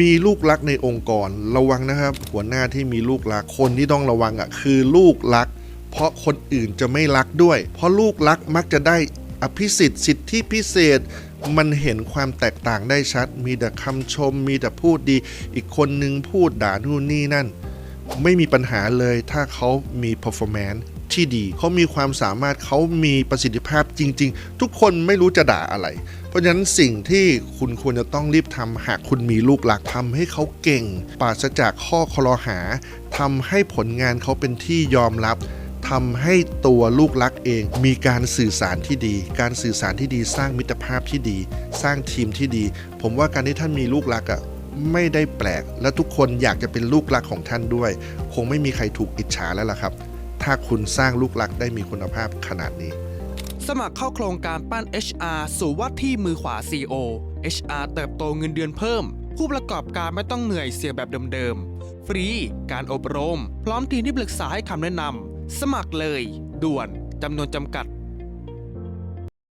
มีลูกรักในองค์กรระวังนะครับ หัวหน้าที่มีลูกรักคนที่ต้องระวังอะคือลูกรัก เพราะคนอื่นจะไม่รักด้วย เพราะลูกรักมักจะได้อภิสิทธิ์สิทธิพิเศษ มันเห็นความแตกต่างได้ชัด มีแต่คำชม มีแต่พูดดี อีกคนนึงพูดด่านู่นนี่นั่น ไม่มีปัญหาเลยถ้าเขามี performance ที่ดี เขามีความสามารถเขามีประสิทธิภาพจริง ๆ ทุกคนไม่รู้จะด่าอะไร เพราะฉะนั้นสิ่งที่คุณควรจะต้องรีบทำหากคุณมีลูกหลักทำให้เขาเก่ง ปราศจากข้อคลอหาทำให้ผลงานเขาเป็นที่ยอมรับทำให้ตัวลูกรักเองมีการสื่อสารที่ดี การสื่อสารที่ดีสร้างมิตรภาพที่ดี สร้างทีมที่ดี ผมว่าการที่ท่านมีลูกรักอะไม่ได้แปลก และทุกคนอยากจะเป็นลูกรักของท่านด้วย คงไม่มีใครถูกอิจฉาแล้วล่ะครับ ถ้าคุณสร้างลูกรักได้มีคุณภาพขนาดนี้ สมัครเข้าโครงการปั้น HR สู่ว่าที่มือขวา CEO HR เติบโตเงินเดือนเพิ่ม ผู้ประกอบการไม่ต้องเหนื่อยเสียแบบเดิมๆ ฟรี การอบรม พร้อมทีมที่ปรึกษาให้คำแนะนำสมัครเลย ด่วนจำนวนจำกัด